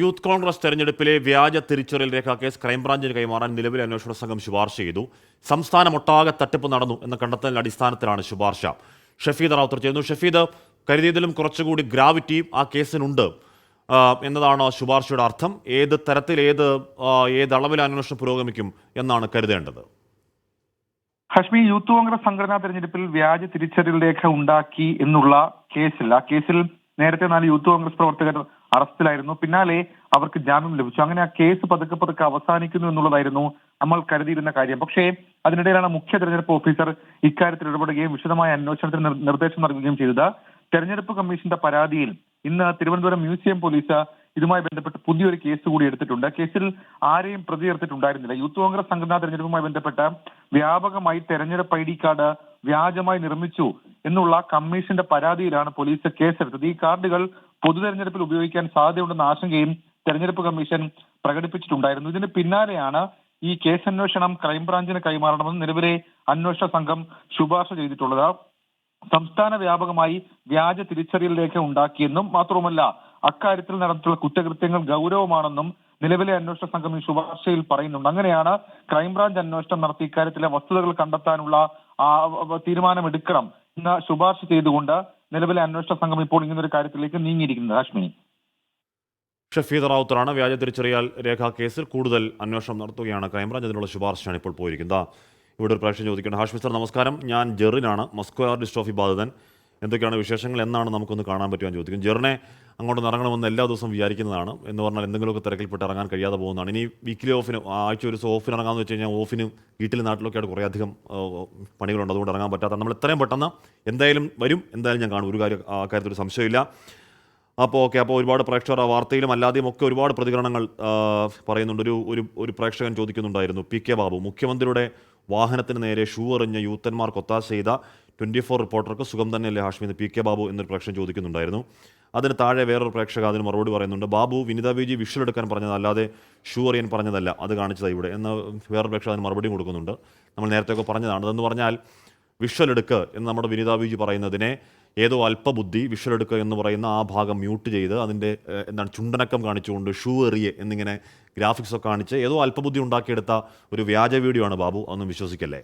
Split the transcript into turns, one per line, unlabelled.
Youth Congress തെരഞ്ഞെടുപ്പിലെ വ്യാജ തിരിച്ചറിയൽ രേഖ കേസ് ക്രൈംബ്രാഞ്ചിന് കൈമാറാൻ നിലവിലെ അന്വേഷണ സംഘം ശുപാർശ ചെയ്തു. സംസ്ഥാനമൊട്ടാകെ തട്ടിപ്പ് നടന്നു എന്ന കണ്ടെത്തലിന്റെ അടിസ്ഥാനത്തിലാണ് ശുപാർശ. ഷഫീദ് റാവുത്തർ ചെയ്യുന്നു. ഷഫീദ് കരുതിയതിലും കുറച്ചുകൂടി ഗ്രാവിറ്റി ആ കേസിനുണ്ട് എന്നതാണ് ശുപാർശയുടെ അർത്ഥം. ഏത് തരത്തിൽ ഏത് ഏത് അളവിൽ അന്വേഷണം പുരോഗമിക്കും എന്നാണ് കരുതേണ്ടത്.
ഹഷ്മി യൂത്ത് കോൺഗ്രസ് സംഘടനാ തെരഞ്ഞെടുപ്പിൽ വ്യാജ തിരിച്ചറിയൽ രേഖ ഉണ്ടാക്കി എന്നുള്ള കേസിൽ ആ കേസിൽ നേരത്തെ നാല് യൂത്ത് കോൺഗ്രസ് പ്രവർത്തകർ അറസ്റ്റിലായിരുന്നു. പിന്നാലെ അവർക്ക് ജാമ്യം ലഭിച്ചു. അങ്ങനെ ആ കേസ് പതുക്കെ പതുക്കെ അവസാനിക്കുന്നു എന്നുള്ളതായിരുന്നു നമ്മൾ കരുതിയിരുന്ന കാര്യം. പക്ഷേ അതിനിടയിലാണ് മുഖ്യ തെരഞ്ഞെടുപ്പ് ഓഫീസർ ഇക്കാര്യത്തിൽ ഇടപെടുകയും വിശദമായ അന്വേഷണത്തിന് നിർദ്ദേശം നൽകുകയും ചെയ്തത്. തെരഞ്ഞെടുപ്പ് കമ്മീഷന്റെ പരാതിയിൽ ഇന്ന് തിരുവനന്തപുരം മ്യൂസിയം പോലീസ് ഇതുമായി ബന്ധപ്പെട്ട് പുതിയൊരു കേസ് കൂടി എടുത്തിട്ടുണ്ട്. കേസിൽ ആരെയും പ്രതി ചേർത്തിട്ടുണ്ടായിരുന്നില്ല. യൂത്ത് കോൺഗ്രസ് സംഘടനാ തെരഞ്ഞെടുപ്പുമായി ബന്ധപ്പെട്ട് വ്യാപകമായി തെരഞ്ഞെടുപ്പ് ഐ ഡി കാർഡ് വ്യാജമായി നിർമ്മിച്ചു എന്നുള്ള കമ്മീഷന്റെ പരാതിയിലാണ് പോലീസ് കേസെടുത്തത്. ഈ കാർഡുകൾ പൊതു തെരഞ്ഞെടുപ്പിൽ ഉപയോഗിക്കാൻ സാധ്യതയുണ്ടെന്ന ആശങ്കയും തെരഞ്ഞെടുപ്പ് കമ്മീഷൻ പ്രകടിപ്പിച്ചിട്ടുണ്ടായിരുന്നു. ഇതിന് പിന്നാലെയാണ് ഈ കേസ് അന്വേഷണം ക്രൈംബ്രാഞ്ചിന് കൈമാറണമെന്ന് നിലവിലെ അന്വേഷണ സംഘം ശുപാർശ ചെയ്തിട്ടുള്ളത്. സംസ്ഥാന വ്യാപകമായി വ്യാജ തിരിച്ചറിയൽ രേഖ ഉണ്ടാക്കിയെന്നും മാത്രവുമല്ല അക്കാര്യത്തിൽ നടന്നിട്ടുള്ള കുറ്റകൃത്യങ്ങൾ ഗൗരവമാണെന്നും നിലവിലെ അന്വേഷണ സംഘം ഈ ശുപാർശയിൽ പറയുന്നുണ്ട്. അങ്ങനെയാണ് ക്രൈംബ്രാഞ്ച് അന്വേഷണം നടത്തി ഇക്കാര്യത്തിലെ വസ്തുതകൾ കണ്ടെത്താനുള്ള തീരുമാനമെടുക്കണം. ശുപാർശ ചെയ്തുകൊണ്ട് നിലവിലെ അന്വേഷണ സംഘം ഇപ്പോൾ ഇങ്ങനൊരു കാര്യത്തിലേക്ക് നീങ്ങിയിരിക്കുന്നത് അശ്മിനി
ഷഫീദ് റാവുത്തറാണ് വ്യാജ തിരിച്ചറിയൽ രേഖ കേസിൽ കൂടുതൽ അന്വേഷണം നടത്തുകയാണ്. ക്രൈംബ്രാഞ്ച് അതിനുള്ള ശുപാർശയാണ് ഇപ്പോൾ പോയിരിക്കുന്നത്. ഇവിടെ ഒരു പ്രേക്ഷകൻ ചോദിക്കുന്നത് ഹാഷ് മിസ്റ്റർ നമസ്കാരം. ഞാൻ ജെറിനാണ്. മസ്കോ ആർ ഡിസ്ട്രോഫി ബാധിതൻ. എന്തൊക്കെയാണ് വിശേഷങ്ങൾ? എന്നാണ് നമുക്കൊന്ന് കാണാൻ പറ്റുമെന്ന് ചോദിക്കും. ജെറിനെ അങ്ങോട്ട് ഇറങ്ങണമെന്ന് എല്ലാ ദിവസവും വിചാരിക്കുന്നതാണ്. എന്ന് പറഞ്ഞാൽ എന്തെങ്കിലുമൊക്കെ തിരക്കിൽപ്പെട്ട് ഇറങ്ങാൻ കഴിയാതെ പോകുന്നതാണ്. ഇനി വീക്കിലി ഓഫിന് ആഴ്ച ഒരു ദിവസം ഓഫിന് ഇറങ്ങാമെന്ന് വെച്ച് കഴിഞ്ഞാൽ ഓഫിന് വീട്ടിൽ നാട്ടിലൊക്കെ ആയിട്ട് കുറേ അധികം പണികളുണ്ട്. അതുകൊണ്ട് ഇറങ്ങാൻ പറ്റാത്ത നമ്മൾ എത്രയും പെട്ടെന്ന് എന്തായാലും വരും. എന്തായാലും ഞാൻ കാണും. ഒരു കാര്യം ആ കാര്യത്തിൽ ഒരു സംശയമില്ല. അപ്പോൾ ഓക്കെ അപ്പോൾ ഒരുപാട് പ്രേക്ഷകർ ആ വാർത്തയിലും അല്ലാതെയും ഒക്കെ ഒരുപാട് പ്രതികരണങ്ങൾ പറയുന്നുണ്ട്. ഒരു ഒരു ഒരു പ്രേക്ഷകൻ ചോദിക്കുന്നുണ്ടായിരുന്നു പി. കെ. ബാബു മുഖ്യമന്ത്രിയുടെ വാഹനത്തിന് നേരെ ഷൂ എറിഞ്ഞ യൂത്തന്മാർ കൊത്താശ ചെയ്ത ട്വന്റി ഫോർ റിപ്പോർട്ടർക്ക് സുഖം തന്നെയല്ലേ ഹാഷ്മി എന്ന് പി കെ ബാബു എന്നൊരു പ്രേക്ഷകൻ ചോദിക്കുന്നുണ്ടായിരുന്നു. അതിന് താഴെ വേറൊരു പ്രേക്ഷക അതിന് മറുപടി പറയുന്നുണ്ട്. ബാബു വിനിത വിജി വിഷ്വൽ എടുക്കാൻ പറഞ്ഞത് അല്ലാതെ ഷൂ അറിയാൻ പറഞ്ഞതല്ല. അത് കാണിച്ചതാണ് ഇവിടെ. എന്ന് വേറൊരു പ്രേക്ഷക അതിന് മറുപടിയും കൊടുക്കുന്നുണ്ട്. നമ്മൾ നേരത്തെയൊക്കെ പറഞ്ഞതാണ്. അതെന്ന് പറഞ്ഞാൽ വിഷ്വൽ എടുക്ക് എന്ന് നമ്മുടെ വിനിത വിജി പറയുന്നതിനെ ഏതോ അല്പബുദ്ധി വിഷ്വൽ എടുക്കുക എന്ന് പറയുന്ന ആ ഭാഗം മ്യൂട്ട് ചെയ്ത് അതിന്റെ എന്താണ് ചുണ്ടനക്കം കാണിച്ചുകൊണ്ട് ഷൂ എറിയ എന്നിങ്ങനെ ഗ്രാഫിക്സ് ഒക്കെ കാണിച്ച് ഏതോ അല്പബുദ്ധി ഉണ്ടാക്കിയെടുത്ത ഒരു വ്യാജ വീഡിയോ ആണ് ബാബു. അതൊന്നും വിശ്വസിക്കല്ലേ?